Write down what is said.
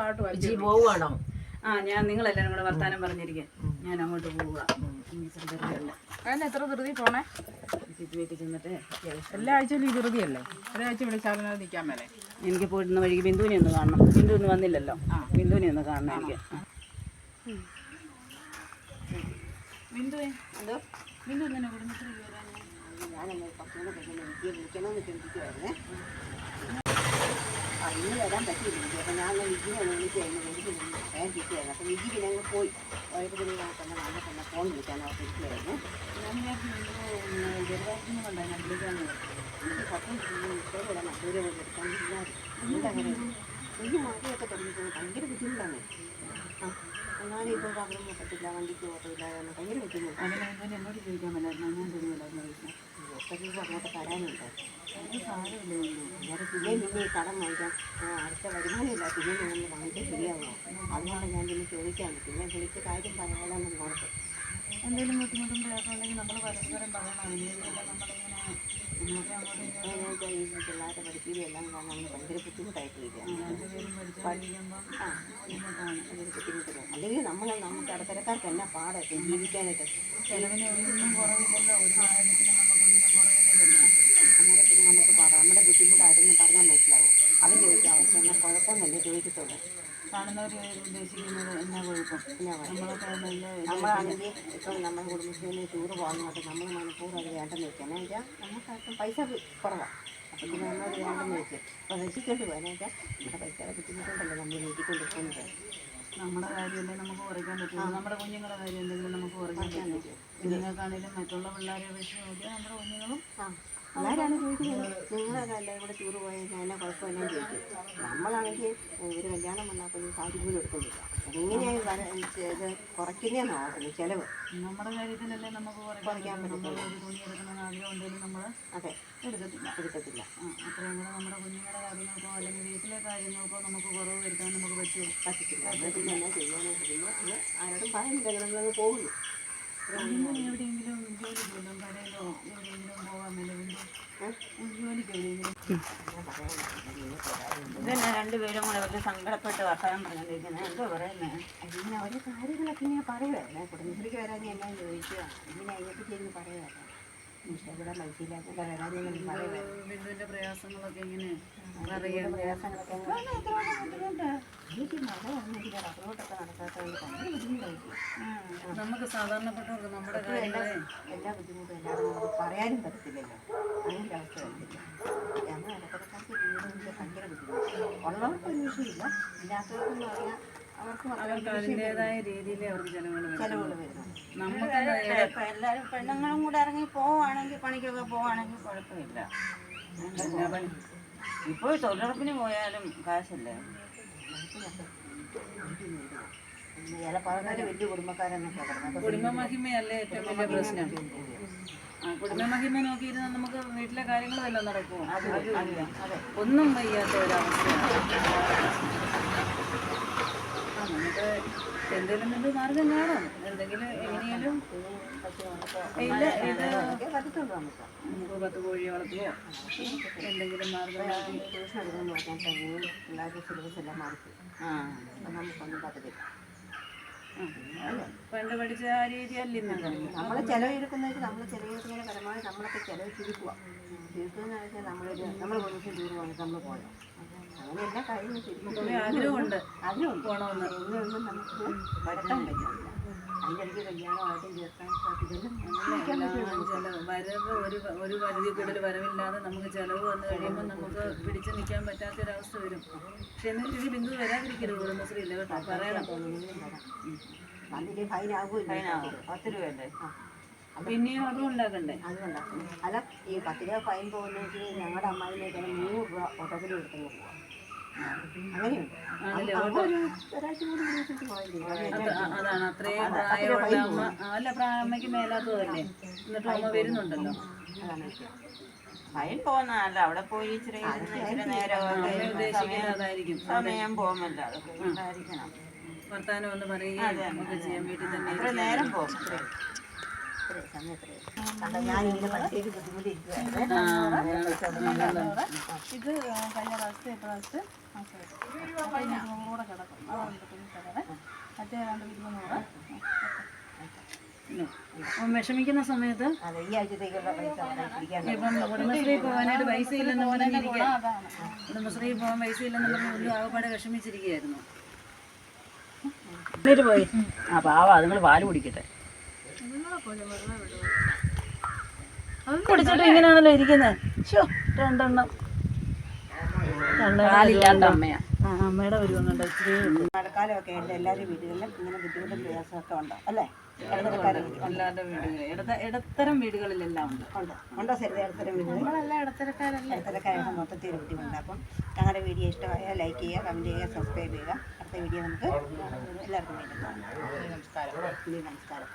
പാട്ട് വായിച്ചു പോവുകയാണോ? ആ ഞാൻ നിങ്ങളെല്ലാരും കൂടെ വർത്താനം പറഞ്ഞിരിക്കാൻ ഞാൻ അങ്ങോട്ട് പോവുക. അതിന് എത്ര ധൃതി പോണേ? വീട്ടിൽ ചെന്നിട്ട് അത്യാവശ്യം എല്ലാ ആഴ്ചയിലും ഈ ധൃതിയല്ലേ? ഒരാഴ്ച വിളിച്ചാലും നിൽക്കാൻ മേലെ. എനിക്ക് പോയിരുന്ന വഴിക്ക് ബിന്ദുവിനെ ഒന്ന് കാണണം. ബിന്ദു ഒന്ന് വന്നില്ലല്ലോ. ബിന്ദുവിനെ ഒന്ന് കാണണം എനിക്ക്. ആ. ബിന്ദു തന്നെ കുടുംബത്തിൽ വരാൻ ഞാനങ്ങ് കുറച്ചുകൂടെ കഴിഞ്ഞ് വിദ്യ വിളിക്കണമെന്ന് ചിന്തിക്കുമായിരുന്നേ ആ ഇന്ന് വരാൻ പറ്റിയില്ല. അപ്പോൾ ഞാൻ വിജിനെ ഒന്ന് വിളിച്ചായിരുന്നു എനിക്ക് വേഗം കിട്ടിയായിരുന്നു അപ്പം വിജി പിന്നെ അങ്ങ് പോയി. ഞാൻ തന്നെ നാളെ തന്നെ ഫോൺ വിളിക്കാൻ അവർ ഇരിക്കുമായിരുന്നു ഞാൻ ചെറുതായിട്ടൊന്നും കണ്ടാ ഞാൻ വിളിക്കാന്ന് എനിക്ക് പത്തും ഇഷ്ടപ്പെടാൻ മറ്റൊരു പോയി എന്തങ്ങനെ ഈ മഴയൊക്കെ തുടങ്ങിയപ്പോൾ ഭയങ്കര ബുദ്ധിമുട്ടാണ്. ആ നോക്കത്തില്ല വണ്ടിക്ക് ഭയങ്കര അതിന് എന്നോട് ചോദിക്കാൻ പറ്റില്ല ഞാൻ തരുന്നില്ലായിരുന്നു അങ്ങോട്ട് അത് സാരമില്ല പിന്നെ കടം അടുത്ത വരുമാനമില്ല. പിന്നെ വാങ്ങിക്കാൻ അതുകൊണ്ട് ഞാൻ പിന്നെ ചോദിക്കാൻ പിന്നെ വിളിച്ച് കാര്യം പറയാമെന്ന് എന്തെങ്കിലും ബുദ്ധിമുട്ടും പ്രയാസമുണ്ടെങ്കിൽ നമ്മൾ പരസ്പരം പറയണം. അതിനെല്ലാം നമ്മളിങ്ങനെ ഈ പിള്ളേരുടെ എല്ലാം കാരണം ഭയങ്കര ബുദ്ധിമുട്ടായിട്ട് വരിക രണ്ടുപേരും പഠിച്ചുകൊണ്ടിരിക്കുമ്പം ആ ബുദ്ധിമുട്ടാണ്. ഭയങ്കര ബുദ്ധിമുട്ട്. അല്ലെങ്കിൽ നമ്മൾ നമുക്ക് ഇടത്തരക്കാർക്ക് എന്നാ പാടൊക്കെ ജീവിക്കാനായിട്ട്. ചെലവിന് ഒന്നും കുറവില്ലല്ലോ. ഒരു സാഹചര്യത്തിലും നമുക്കൊന്നിനും കുറവില്ലല്ലോ. അന്നേരം പിന്നെ നമുക്ക് പാടാം. നമ്മുടെ ബുദ്ധിമുട്ടായിട്ടൊന്നും പറഞ്ഞാൽ മനസ്സിലാവും. അവർ ചോദിക്കും അവർക്ക് എന്നാ കുഴപ്പമൊന്നുമല്ലേ? ചോദിക്കത്തുള്ളൂ. കാണുന്നവർ ഉദ്ദേശിക്കുന്നത് എന്നാ കുഴപ്പം? നമ്മളൊക്കെ നല്ല നമ്മളാണെങ്കിൽ ഇപ്പം നമ്മുടെ കുടുംബശ്രീയിൽ ടൂർ പോകുന്നതായിട്ട് നമ്മൾ മനഃപൂർവം അത് വേണ്ടെന്ന് വെച്ചാൽ എന്നാ വെച്ചാൽ നമുക്കാർക്കും പൈസ കുറവാണ് അപ്പം പിന്നെ നമ്മളത് വേണ്ടെന്ന് വെച്ച് അപ്പോൾ രക്ഷിക്കൊണ്ട് വെച്ചാൽ നമ്മുടെ പൈസയുടെ ബുദ്ധിമുട്ടുണ്ടല്ലോ നമ്മൾ വീട്ടിൽ നമ്മുടെ കാര്യമല്ലേ നമുക്ക് കുറയ്ക്കാൻ പറ്റും നമ്മുടെ കുഞ്ഞുങ്ങളുടെ കാര്യം എന്തെങ്കിലും നമുക്ക് കുറയ്ക്കാൻ പറ്റും. കുഞ്ഞുങ്ങൾക്കാണെങ്കിലും മറ്റുള്ള പിള്ളേരെ അപേക്ഷിച്ച് നോക്കിയാൽ നമ്മുടെ കുഞ്ഞുങ്ങളും എല്ലാവരാണ് ചോദിക്കുന്നത്? നിങ്ങളൊക്കെ എല്ലാവരും കൂടെ ടൂർ പോയാൽ ഞാൻ കുഴപ്പമില്ല ചോദിക്കും. നമ്മളാണെങ്കിൽ ഒരു കല്യാണം വന്നാൽ പോലും കാര്യം പോലും എടുക്കുന്നില്ല. അതെങ്ങനെയാണ് വര ഇത് കുറയ്ക്കുന്നേ നോക്കുന്നത് ചിലവ്. നമ്മുടെ കാര്യത്തിലല്ലേ നമുക്ക് കുറയ്ക്കാൻ പറ്റും നമ്മൾ ഒരു തുണി എടുക്കണമെന്ന് ആഗ്രഹം ഉണ്ടെങ്കിലും നമ്മൾ അതെ. എടുക്കത്തില്ല. എടുക്കത്തില്ല. അത്രയും കൂടെ നമ്മുടെ കുഞ്ഞുങ്ങളുടെ കാര്യങ്ങൾക്കോ അല്ലെങ്കിൽ വീട്ടിലെ കാര്യങ്ങൾക്കോ നമുക്ക് കുറവ് വരുത്താൻ നമുക്ക് പറ്റുമോ? പറ്റത്തില്ല. പിന്നെ എന്നാ ചെയ്യാനായിട്ട് ആരോടും പറയുന്നില്ല. നമ്മളങ്ങ് പോകുന്നു. എവിടെയെങ്കിലും ജോലി പോലും കടയിലോ എവിടെയെങ്കിലും പോകാൻ മേലെ ജോലിക്ക് എവിടെയെങ്കിലും ഇതന്നെ രണ്ടുപേരും കൂടെ വലിയ സങ്കടപ്പെട്ട് വർത്തമാനം പറഞ്ഞുകൊണ്ടിരിക്കുന്നത് എന്തോ പറയുന്നത് ഇങ്ങനെ ഓരോ കാര്യങ്ങളൊക്കെ ഇങ്ങനെ പറയുമായിരുന്നേ കുടുംബശ്രീക്ക് വരാൻ എന്നാ ചോദിക്കുക ഇങ്ങനെ അതിനെപ്പറ്റി ഇങ്ങനെ പറയുമായിരുന്നു ഇവിടെ മനസ്സിലാക്കി വരാനെന്ന് പറയുമായിരുന്നു ബിന്ദുവിന്റെ പ്രയാസങ്ങളൊക്കെ ഇങ്ങനെ അറിയാം പ്രയാസങ്ങളൊക്കെ അങ്ങനെ എത്രയോളം ബുദ്ധിമുട്ട് എനിക്ക് മഴ വന്നിട്ട് റബ്ബറോട്ടൊക്കെ നടക്കാത്തതുകൊണ്ട് ഭയങ്കര ബുദ്ധിമുട്ടായിരിക്കും. നമുക്ക് സാധാരണപ്പെട്ടവർക്ക് നമ്മുടെ കാര്യങ്ങളെ എല്ലാ ബുദ്ധിമുട്ടും എല്ലാവരും പറയാനും പറ്റത്തില്ലല്ലോ. അങ്ങനെ അവസ്ഥ വരത്തില്ല ഞങ്ങൾ ഇടത്തരക്കാർക്ക് ജീവിതത്തിൽ ഭയങ്കര ബുദ്ധിമുട്ട് ഉള്ളവർക്ക് ഒരു വിഷയമില്ല ഇല്ലാത്തവർക്കെന്ന് പറഞ്ഞാൽ അവർക്ക് അവർക്ക് അതിന്റെതായ രീതിയിൽ അവർക്ക് ചെലവുകൾ വരും ചിലവുകൾ വരുന്നു നമുക്ക് ഇപ്പം എല്ലാവരും പെണ്ണുങ്ങളും കൂടെ ഇറങ്ങി പോവുകയാണെങ്കിൽ പണിക്കൊക്കെ പോവുകയാണെങ്കിൽ കുഴപ്പമില്ല. ഇപ്പോൾ തൊഴിലുറപ്പിന് പോയാലും കാശല്ലേ? വലിയ കുടുംബക്കാരെന്നൊക്കെ കുടുംബമഹിമയല്ലേ ഏറ്റവും വലിയ പ്രശ്നം. കുടുംബമഹിമ നോക്കിയിരുന്നാൽ നമുക്ക് വീട്ടിലെ കാര്യങ്ങളെല്ലാം നടക്കുമോ ഒന്നും വയ്യാത്ത ഒരവസ്ഥയാണ് നമുക്ക് എന്തെങ്കിലും എന്ത് മാർഗം കാണും. എന്തെങ്കിലും എങ്ങനെയാലും ഇല്ല ഇത് നമുക്ക്. പത്ത് കോഴിയെ വളർത്തുമോ എന്തെങ്കിലും മാർഗം ട്യൂഷൻ തന്നെയും പിള്ളേരുടെ സിലബസ് എല്ലാം മാറിപ്പോയി. ആ. നമുക്കൊന്നും പറ്റത്തില്ല. പണ്ട് പഠിച്ച ആ രീതി അല്ല നമ്മൾ ചിലവെടുക്കുന്നതിന് നമ്മൾ ചിലവെടുക്കുന്നതിന് പരമാവധി നമ്മളൊക്കെ ചിലവ് ചുരുക്കുക എന്ന് വെച്ചാൽ നമ്മളൊരു നമ്മൾ പോലീസിൽ ടൂർ വന്നിട്ട് നമ്മൾ പോയോ അങ്ങനെ എല്ലാ കാര്യങ്ങളും ചുരുക്കും ആഗ്രഹമുണ്ട് ആഗ്രഹം പോണമെന്ന് ഒന്നും നമുക്ക് നടത്താൻ പറ്റില്ല. കല്യാണമായിട്ടും ചേർക്കാൻ ഇതെല്ലാം വരവ് ഒരു ഒരു പരിധി കൂടുതൽ വരവില്ലാതെ നമുക്ക് ചിലവ് വന്നു കഴിയുമ്പോൾ നമുക്ക് പിടിച്ചു നിൽക്കാൻ പറ്റാത്തൊരവസ്ഥ വരും. പക്ഷെ എന്നിട്ട് ബിന്ദു വരാതിരിക്കരുത് കുടുംബശ്രീ ഇല്ല. കേട്ടോ പറയണം പത്ത് രൂപയല്ലേ? പിന്നെയും അതും ഉണ്ടാക്കണ്ടേ? അതുകൊണ്ടാണ് അല്ല ഈ പത്ത് രൂപ ഫൈൻ പോകുന്ന ഞങ്ങളുടെ അമ്മായിനൊക്കെ നൂറ് രൂപ ഓട്ടോത്തിൽ കൊടുത്തു പോവാം അതാണ്. അത്രയും പ്രായമുള്ള അമ്മ അല്ല പ്രായമ്മയ്ക്ക് മേലാത്തതല്ലേ എന്നിട്ട് അമ്മ വരുന്നുണ്ടല്ലോ. പോകുന്നതല്ല അവിടെ പോയി ഇച്ചിരി സമയം പോകുമല്ലോ അതൊക്കെ ഉണ്ടായിരിക്കണം. വർത്താനം ഒന്ന് പറയുകയും ചെയ്യാൻ വീട്ടിൽ തന്നെ നേരം പോകും. ഇത് കഴിഞ്ഞ പ്രാവശ്യത്തെ ഇപ്രാവശ്യത്തെ കൂടെ കിടക്കും. മറ്റേ രണ്ട് ഇരുന്നൂറ്. വിഷമിക്കുന്ന സമയത്ത് കുടുംബശ്രീ പോകാനായിട്ട് പൈസ ഇല്ലെന്ന് പറഞ്ഞാൽ കുടുംബശ്രീ പോകാൻ പൈസ ഇല്ലെന്ന് പറഞ്ഞ് ഒന്നും ആകപ്പാടെ വിഷമിച്ചിരിക്കുകയായിരുന്നു. പോയി. ആ പാവ നിങ്ങൾ പാൽ കുടിക്കട്ടെ. കുടിച്ചിട്ട് ഇങ്ങനെയാണല്ലോ ഇരിക്കുന്നത് ഷോ രണ്ടെണ്ണം. അമ്മയുടെ വരുവം കണ്ടോ ഇച്ചിരി മഴക്കാലമൊക്കെ ഉണ്ട് എല്ലാവരും വീടുകളിലും ഇങ്ങനെ ബുദ്ധിമുട്ടും പ്രയാസമൊക്കെ ഉണ്ട്? അല്ലേ? അല്ലാതെ വീടുകൾ. ഇടത്തരം വീടുകളിലെല്ലാം ഉണ്ട്. ഉണ്ട്. ഉണ്ടോ സരിത ഇടത്തരം വീടുകൾ. മൊത്തത്തിൽ ഒരു അപ്പം ഞങ്ങളുടെ വീഡിയോ ഇഷ്ടമായ ലൈക്ക് ചെയ്യുക കമന്റ് ചെയ്യുക സബ്സ്ക്രൈബ് ചെയ്യുക. അടുത്ത വീഡിയോ നമുക്ക് എല്ലാവർക്കും വേണ്ടി നമസ്കാരം. നമസ്കാരം.